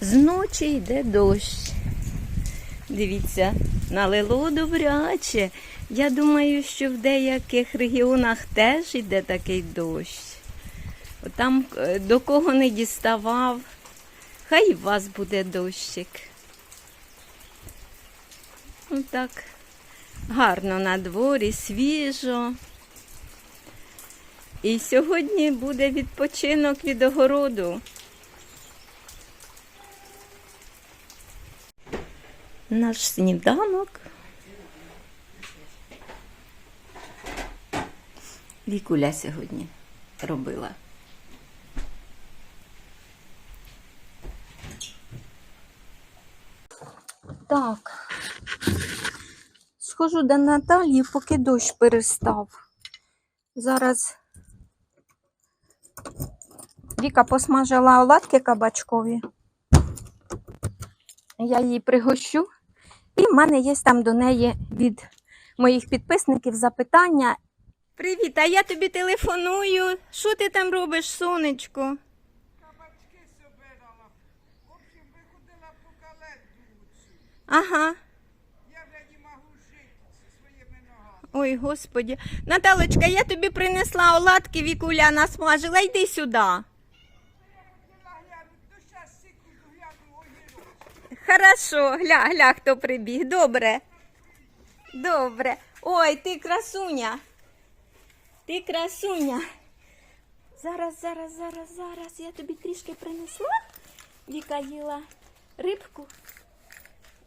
Зночі йде дощ. Дивіться, налило добряче. Я думаю, що в деяких регіонах теж йде такий дощ. Там е, до кого не діставав, хай у вас буде дощик. Ну так, гарно на дворі, свіжо. І сьогодні буде відпочинок від огороду. Наш сніданок. Вікуля сьогодні робила. Так. Схожу до Наталії, поки дощ перестав. Зараз Віка посмажила оладки кабачкові. Я її пригощу. І в мене є там до неї від моїх підписників запитання. Привіт, а я тобі телефоную. Що ти там робиш, сонечко? Кабачки собирала. В общем, виходила по календу. Ага. Я вже не можу жити зі своїми ногами. Ой, господі. Наталочка, я тобі принесла оладки, Вікуля насмажила. Йди сюди. Я хотіла глянути, ну зараз секунду гляну огірок. Хорошо, гля, гля, хто прибіг. Добре. Добре. Ой, ти красуня. Ти красуня. Зараз, зараз, зараз, зараз. Я тобі трішки принесла. Віка їла рибку.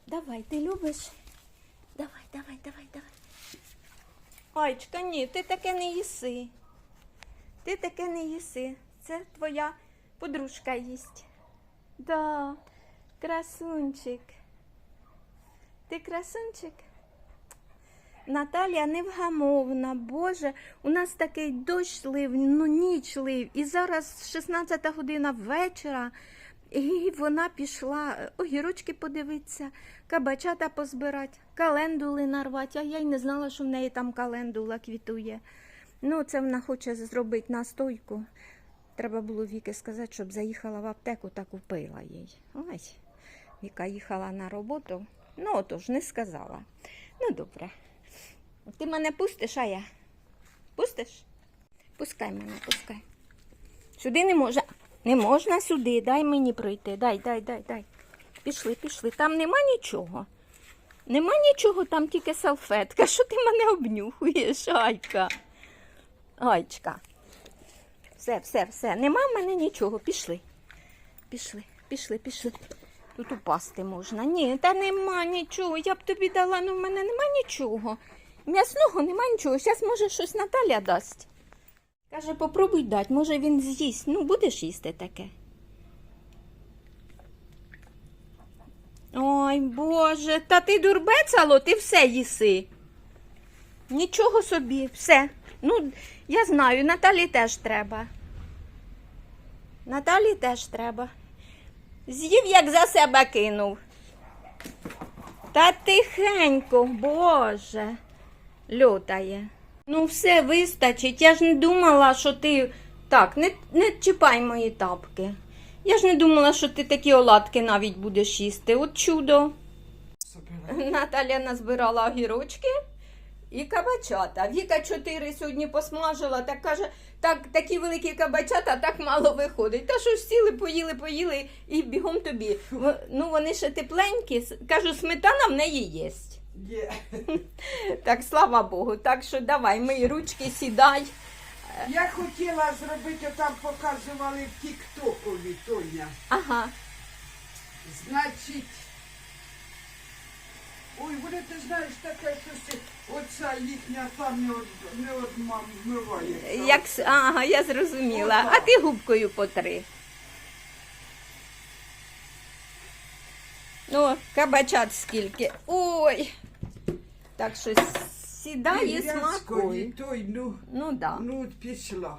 Давай, ти любиш? Давай, давай, давай, давай. Айчка, ні, ти таке не їси. Ти таке не їси. Це твоя подружка їсть. Да, красунчик. Ти красунчик? Наталія невгамовна, Боже, у нас такий дощ лив, ну ніч лив. І зараз 16 година вечора, і вона пішла огірочки подивитися, кабачата позбирати, календули нарвати. А я й не знала, що в неї там календула квітує. Ну, це вона хоче зробити настойку. Треба було Віки сказати, щоб заїхала в аптеку та купила їй. Ой, Віка їхала на роботу. Ну, отож, не сказала. Ну, добре. Ти мене пустиш, а я? Пустиш? Пускай мене, пускай. Сюди не можна. Не можна сюди. Дай мені пройти. Дай, дай, дай, дай. Пішли, пішли. Там нема нічого. Нема нічого, там тільки салфетка. Що ти мене обнюхуєш, Айка? Айчка. Все, все, все. Нема в мене нічого. Пішли. Пішли, пішли, пішли. Тут упасти можна. Ні, та нема нічого. Я б тобі дала, але в мене нема нічого. М'ясного нема нічого. Зараз, може, щось Наталя дасть. Каже, попробуй дати, може він з'їсть. Ну, будеш їсти таке. Ой, Боже, та ти дурбецало, ти все їси. Нічого собі, все. Ну, я знаю, Наталі теж треба. Наталі теж треба. З'їв, як за себе кинув. Та тихенько, Боже, льотає. Ну, все вистачить. Я ж не думала, що ти. Так, не, не чіпай мої тапки. Я ж не думала, що ти такі оладки навіть будеш їсти. От чудо. Собирала. Наталя назбирала огірочки і кабачата. Віка чотири сьогодні посмажила, так каже, так, такі великі кабачата так мало виходить. Та що ж сіли, поїли, поїли і бігом тобі. Ну вони ще тепленькі. Кажу, сметана в неї. Є. Так, слава Богу. Так що давай, мої ручки, сідай. Я хотіла зробити, там показували в Тіктокові, Тоня. Ага. Значить. Ой, вони, ти знаєш, таке щось, оця їхня там не, од, не. Як, с- ага, я зрозуміла. А ти губкою потри. Ну, кабачат скільки. Ой. Так що сідай і Грязької, той, ну, Ну да. ну от пішла.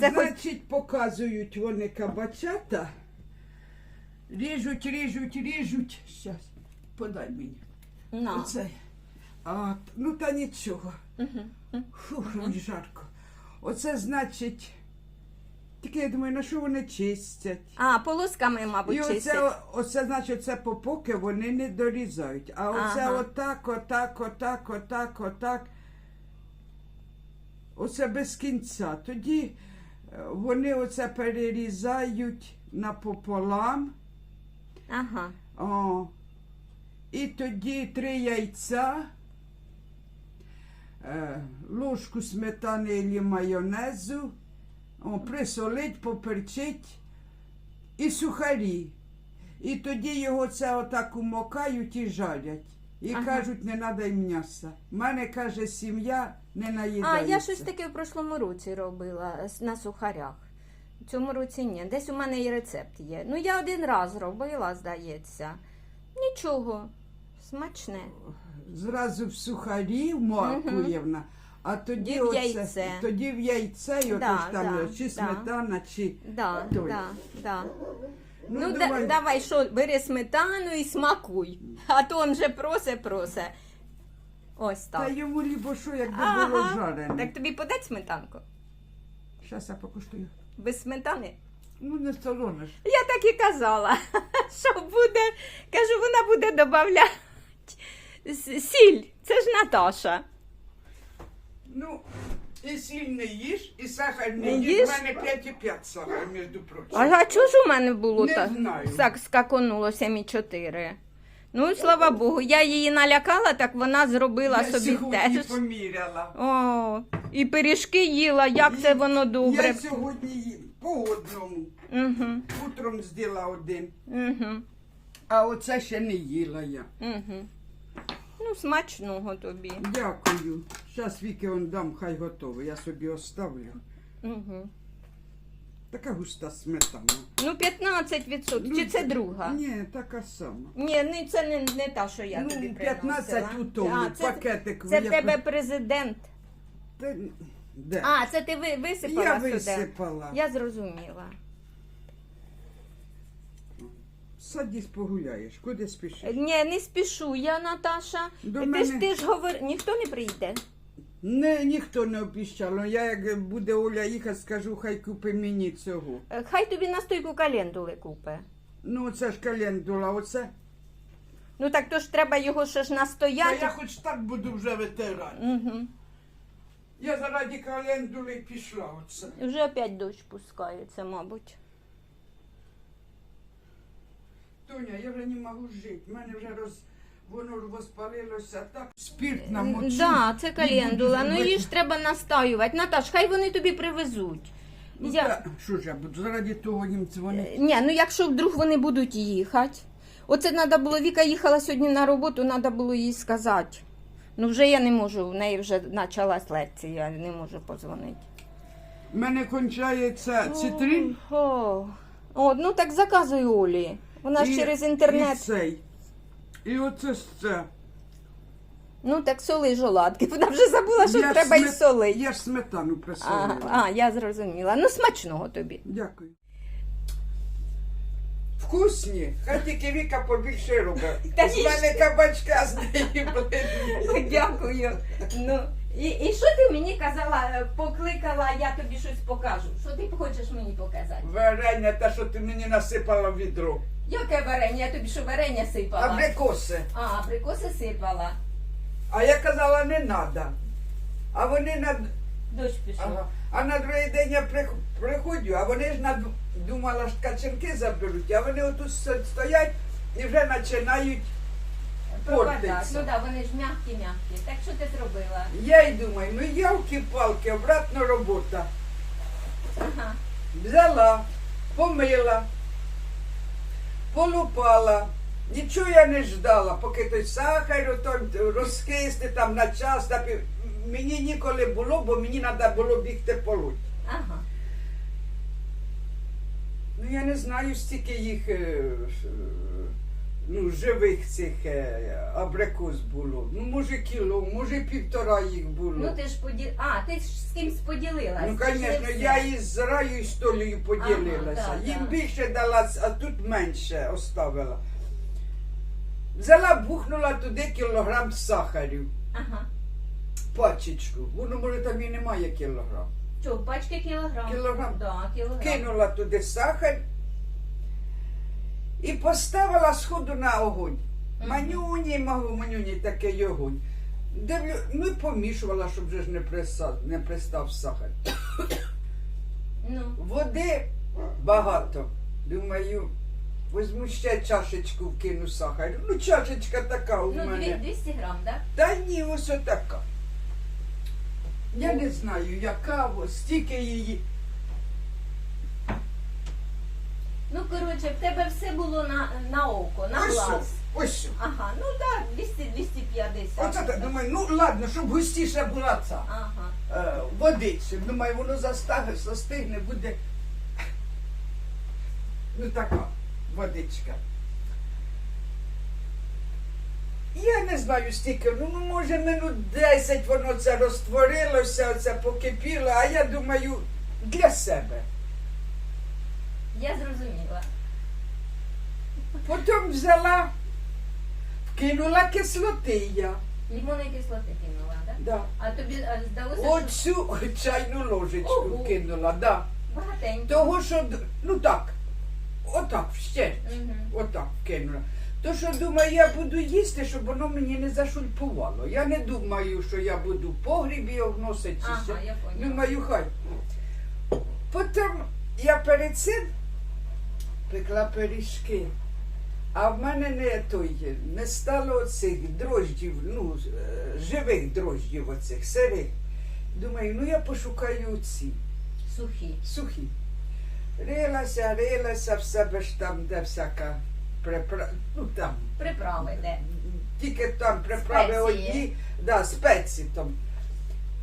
Це хоч- Значить, показують вони кабачата. Ріжуть, ріжуть, ріжуть. Щас, подай мені. На. Оце. А, ну та нічого. Фух, мені жарко. Оце значить Тільки я думаю, на що вони чистять? А, полосками, мабуть, І оце, чистять. оце, значить, це по поки вони не дорізають. А оце Ага. отак, отак, отак, отак, отак. Оце без кінця. Тоді е, вони оце перерізають напополам. Ага. О. І тоді три яйця, е, ложку сметани або майонезу, присолить, поперчить і сухарі. І тоді його це отак умокають і жарять. І Ага. кажуть, не треба їм м'яса. У мене каже, сім'я не А, я щось таке в прошлому році робила на сухарях. В цьому році ні. Десь у мене і рецепт є. Ну, я один раз робила, здається. Нічого. Смачне. Зразу в сухарі моркуєвна, а тоді, в оце, яйце. тоді в яйце, і Да, отож там да, чи да. сметана, чи Да, той. да, да. Ну, Ну, да- давай. давай, що, бери сметану і смакуй. А то он же просе, просе. Ось Та так. йому лібо що, якби було жарене. Так тобі подать сметанку? Щас я покуштую. Без сметани? Ну, не солоне ж. Я так і казала, що буде, кажу, вона буде додавати сіль. Це ж Наташа. Ну, і сіль не їж, і сахар не, Не їж. їж? У мене 5,5 сахар, між прочим. А чого ж у мене було Не так? знаю. Так скаконуло 7,4. Ну, слава Богу, я її налякала, так вона зробила я собі сьогодні теж. поміряла. О, і пиріжки їла, як це воно добре. Я сьогодні їм по одному. Угу, Утром з'їла один. угу, А оце ще не їла я. угу. Ну, смачного тобі. Дякую. Зараз Віки он дам, хай готово. Я собі оставлю. Угу. Така густа сметана. Ну, 15%. Ну, Чи це друга? Ні, така сама. Ні, ну це не, не та, що я тобі ну, приносила. 15 у тому А, це, пакетик. це в я тебе президент. Та- Де? А, це ти ви, висипала я сюди? висипала. Я зрозуміла. Садись погуляєш, куди спішиш? Ні, не спішу, я Наташа. До ти мене- ж ти ж говор... ніхто не прийде. Не, ніхто не обіщав. Я як буде Оля їхати, скажу, хай купи мені цього. Е, Хай тобі настойку календули купе. Ну, це ж календула, оце. Ну так то ж треба його ще ж Та я хоч так буду вже витирати. Угу. Я заради календули пішла оце. Вже опять дощ пускається, мабуть. Тоня, я вже не можу жити. У мене вже роз... воно розпалилося так. Спірт намочив. Да, це календула. Ну її ж треба настаювати. Наташ, хай вони тобі привезуть. Ну, Я- та, що ж я буду? Заради того їм дзвонити. Ні, ну якщо вдруг вони будуть їхати. Оце треба було, Віка їхала сьогодні на роботу, треба було їй сказати. Ну вже я не можу, в неї вже почалась лекція, я не можу позвонити. У мене кончається цитрин. О, о, ну так заказуй Олі. Вона ж і- через І цей. І оце ж це. Ну так соли жоладки. Вона вже забула, що ж треба і смет- солити. Я ж сметану присолила. а, я зрозуміла. Ну смачного тобі. Дякую. Вкусні. Хай тільки Віка побільше робить. Та З мене кабачка з неї блин. Дякую. Ну, і, і що ти мені казала, е, покликала, я тобі щось покажу. Що ти хочеш мені показати? Варення, те, що ти мені насипала в відро. Яке варення? Я тобі що варення сипала? Абрикоси. А, абрикоси сипала. А я казала, не треба. А вони на Дощ пішов. ага. а на другий день я приходжу, а вони ж над... думала, що качанки заберуть, а вони отут стоять і вже починають Портиться. Ну так, вони ж м'які-м'які. Так що ти зробила? Я й думаю, ну ялки-палки, обратно робота. Ага. Взяла, помила, полупала. Нічого я не ждала, поки той сахар розкисне там на час. на пів- Мені ніколи було, бо мені треба було бігти полуть. Ага. Ну я не знаю, стільки їх е, ну, живих цих е, абрикос було. Ну, може кіло, може півтора їх було. Ну ти ж поділ... А, ти ж з кимсь поділилась. Ну, Це ж не звісно, все. я із Раю і з Толею поділилася. Ага, да, Їм да. більше дала, а тут менше оставила. Взяла, бухнула туди кілограм сахарю, Ага. пачечку. Воно, може, там і немає кілограм. Що, пачки кілограм? Кілограм. Да, кілограм. кинула туди сахар і поставила сходу на огонь. Манюні, магу, манюні такий огонь. Дивлю, ну і помішувала, щоб вже ж не пристав, не пристав сахар. Ну, Води багато. Думаю, візьму ще чашечку вкину сахар. Ну, чашечка така у ну дві- мене. 200 грам, так? Та ні, ось отака. Я не знаю, яка ось, стільки її. Ну, коротше, в тебе все було на, на око, на Ось, глаз. о, ось. о. Ага, ну так, 200-250. Оце так, думаю, ну ладно, щоб густіша була ця Ага. е, водичка. Думаю, воно застигне, застигне, буде ну така водичка. Я не знаю стільки, ну ну, може минут 10 воно це розтворилося, це покипіло, а я думаю, для себе. Я зрозуміла. Потім взяла, вкинула кислоти я. Лімонної кислоти кинула, так? Да. А тобі а, здалося, що Оцю чайну ложечку Ого. вкинула, да. багатенько. Того, що, д- ну так, отак, ще, Мгм. отак вкинула. То, що думаю, я буду їсти, щоб воно мені не зашульпувало. Я не думаю, що я буду в погрібі його вносити чи Ага, я поняла. Думаю, хай. Потім я перед цим пекла пиріжки. А в мене не той, не стало цих дрождів, ну, е, живих дрождів оцих, сирих. Думаю, ну я пошукаю ці Сухі. сухі. Рилася, рилася в себе ж там, де всяка припра... ну там, Приправи де. тільки там приправи Спеції. одні, да, спеції там.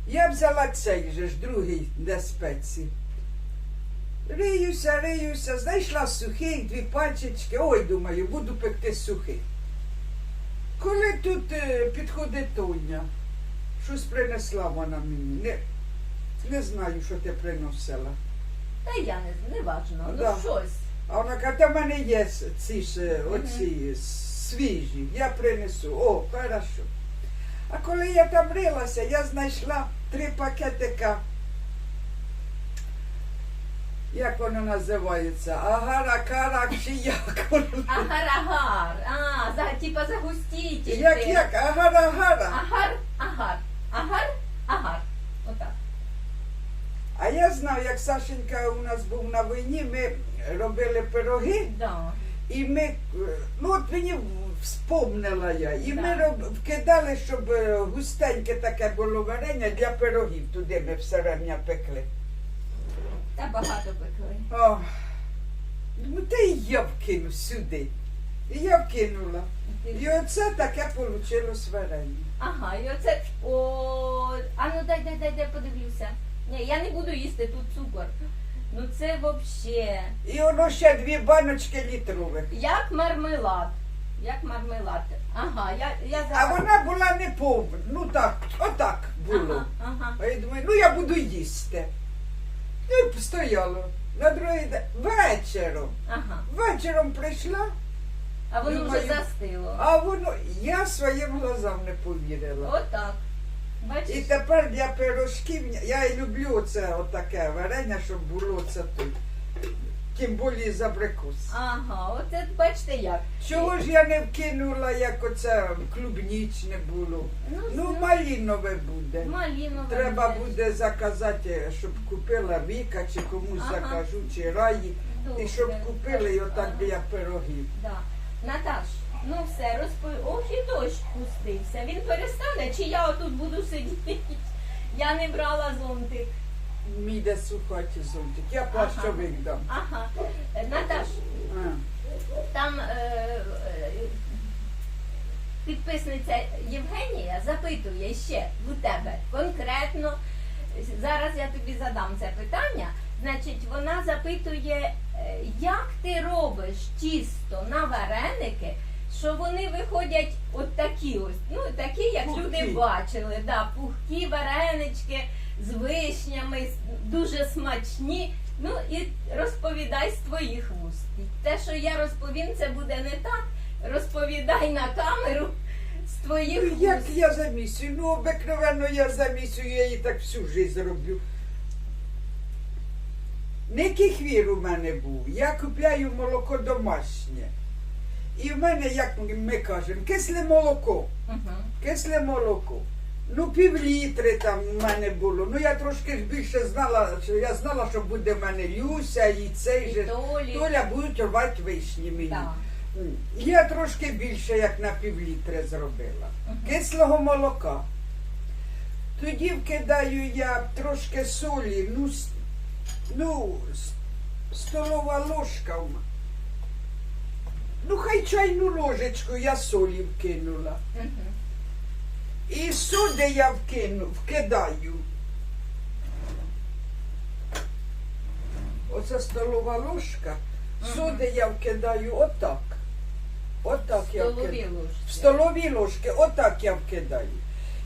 Я взяла цей же ж другий, де спеції. Риюся, риюся, знайшла сухий, дві пачечки. Ой, думаю, буду пекти сухий. Коли тут е, підходить Тоня, щось принесла вона мені. Не, не знаю, що ти приносила. Та я не, не важно. Ну Да. щось. А вона каже, та в мене є ці ж е, оці свіжі, я принесу. О, хорошо. А коли я там рилася, я знайшла три пакетика. Як воно називається? Агара-кара чи як воно? Агар-агар. А, за, типа загустітель. Як як? Агара-гара. Агар, агар. Агар, агар. Отак. А я знав, як Сашенька у нас був на війні, ми робили пироги. Да. І ми, ну от мені вспомнила я, і ми Да. роб, вкидали, щоб е, густеньке таке було варення для пирогів. Туди ми все рівня пекли. Та багато пекли. О, ну та і я вкину сюди. І я вкинула. І оце таке вийшло варення. Ага, і оце. О, а ну дай, дай, дай, дай подивлюся. Ні, я не буду їсти тут цукор. Ну це вообще. І воно ще дві баночки літрових. Як мармелад. Як мармелад. Ага, я, я А вона була не повна. Ну так, отак було. Ага, ага. А я думаю, ну я буду їсти. Ну стояло. На другий день вечором. Ага. Вечором прийшла, А воно вже Думаю, застило. а воно я своїм глазам не повірила. Отак. І тепер для пирожків я і люблю це отаке варення, щоб було це тут. Тим більше з абрикос. Ага, оце бачите як. Чого ж я не вкинула, як оце клубнічне було? Ну, малінове буде. малінове. Треба буде. буде заказати, щоб купила Віка, чи комусь Ага. закажу, чи Раї. Добре. І щоб купили і отак Ага. для пирогів. Да. Наташ, ну все, розпо... Ох і дощ пустився. Він перестане, чи я отут буду сидіти? Я не брала зонтик. Мій де сухаті зонтик. Я плащовик дам. Ага. Е, Наташ, А. там е, е, підписниця Євгенія запитує ще у тебе конкретно. Зараз я тобі задам це питання. Значить, вона запитує, е, як ти робиш тісто на вареники, що вони виходять от такі ось, ну такі, як Пухкі. люди бачили, да, пухкі варенички з вишнями, дуже смачні. Ну і розповідай з твоїх вуст. Те, що я розповім, це буде не так. Розповідай на камеру з твоїх Ну, вуст. Як я замісюю? Ну, обикновенно я замісюю, я її так всю життя роблю. Не кефір у мене був. Я купляю молоко домашнє. І в мене, як ми кажемо, кисле молоко. Кисле молоко. Ну, пів літри там в мене було. Ну я трошки ж більше знала, що я знала, що буде в мене Люся і цей І же. Толі. Толя будуть рвати вишні мені. М. Я трошки більше, як на півлітри зробила. Мгм. Кислого молока. Тоді вкидаю я трошки солі, ну, с- ну с- столова ложка. в м- Ну, хай чайну ложечку я солі вкинула. Угу. І соди я вкину, вкидаю. Оце столова ложка. Соди я вкидаю отак. Отак я Столові вкидаю. ложки. В столові ложки, отак я вкидаю.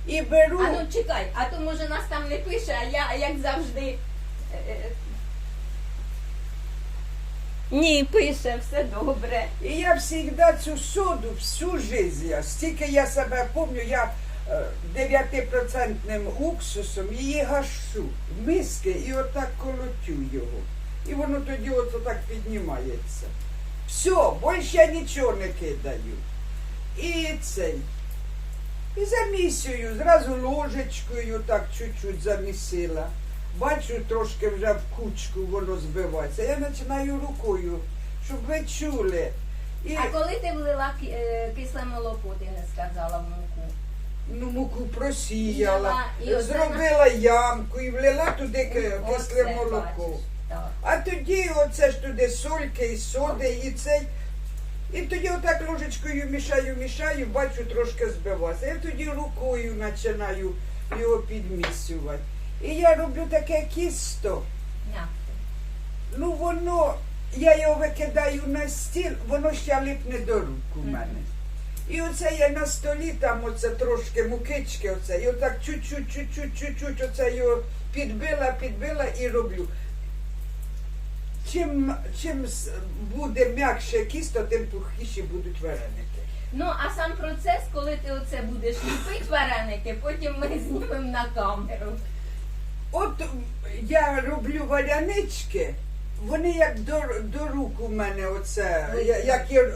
І беру. А ну чекай, а то може нас там не пише, а я як завжди. е, е, Ні, пише, все добре. І я завжди цю соду всю життя, стільки я себе пам'ятаю, я 9% уксусом її гашу в миски і отак колотю його. І воно тоді от так піднімається. Все, більше я нічого не кидаю. І цей. І замісюю, зразу ложечкою так чуть-чуть замісила. Бачу, трошки вже в кучку воно збивається. Я починаю рукою, щоб ви чули. І А коли ти влила е, кисле молоко, ти не сказала в муку. Ну, муку просіяла, І оце зробила ямку і влила туди ки- кисле молоко. бачиш, Так. А тоді оце ж туди сольки і соди, і цей. І тоді отак ложечкою мішаю, мішаю, бачу, трошки збивається. Я тоді рукою починаю його підмісювати. І я роблю таке кісто. М'яко. Ну воно, я його викидаю на стіл, воно ще липне до рук у мене. І оце я на столі, там оце трошки мукички, оце, і отак чуть-чуть, чуть-чуть, чуть-чуть, оце його підбила, підбила і роблю. Чим, чим буде м'якше кісто, тим пухіші будуть вареники. Ну, а сам процес, коли ти оце будеш ліпити вареники, потім ми знімемо на камеру. От я роблю варянички, вони як до, до рук у мене оце, я- як я,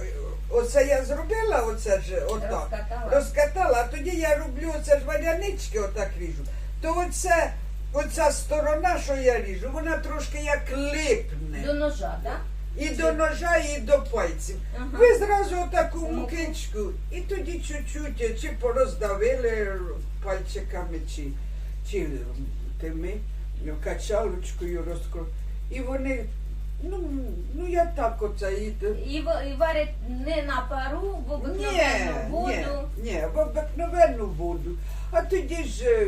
оце я зробила, оце ж отак. Розкатала. Розкатала, а тоді я роблю оце ж варянички, отак ріжу. То оце, оця сторона, що я ріжу, вона трошки як липне. До ножа, так? І до ножа, і до пальців. Ага. Ви зразу отаку мукичку, і тоді чуть-чуть, чи пороздавили пальчиками, чи, чи тими качалочкою розкру. І вони, ну, ну я так оце і. В- і варить не на пару, в Ні, обикновенну ні, воду. ні, в обикновенну воду. А тоді ж е,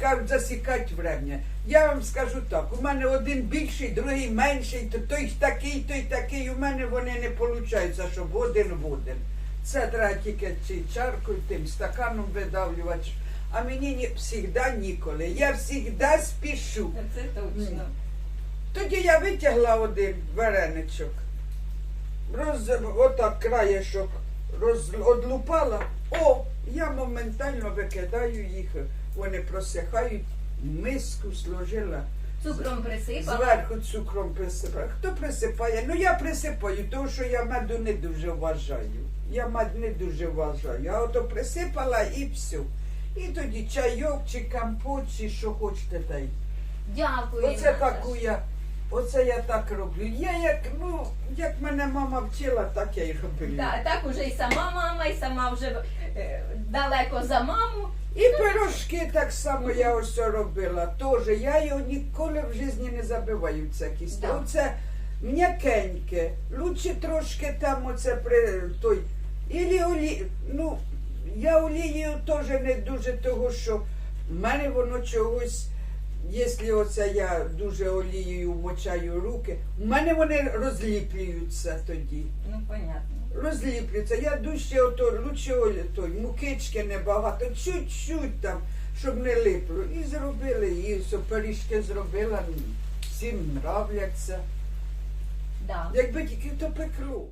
кажуть, засікати врем'я. Я вам скажу так, у мене один більший, другий менший, то той такий, той такий. У мене вони не виходить, щоб один в один. Це треба тільки чи чаркою, тим стаканом видавлювати. А мені ні, завжди ніколи. Я завжди спішу. Це точно. Тоді я витягла один вареничок, роз, отак краєшок роз, одлупала. О, я моментально викидаю їх, вони просихають, миску сложила, Цукром присипала. зверху цукром присипаю. Хто присипає? Ну я присипаю, тому що я меду не дуже вважаю. Я мед не дуже вважаю. А ото присипала і все. І тоді чайок, чи компот, чи що хочете дай. Дякую. Оце таку я, оце я так роблю. Я як, ну, як мене мама вчила, так я й роблю. Так, так уже і сама мама, і сама вже е, далеко за маму. І пирожки так само я ось це робила. Теж я його ніколи в житті не забиваю це кісто. Да. Оце м'якеньке. Лучше трошки там оце при той. Ілі олі... Ну, я олією теж не дуже того, що в мене воно чогось. Якщо оце я дуже олією вмочаю руки, у мене вони розліплюються тоді. Ну, понятно. Розліплюються. Я дужче ото, лучше олі, той, мукички небагато, чуть-чуть там, щоб не липло. І зробили, і все, пиріжки зробила, всім нравляться. Да. Якби тільки то пекло.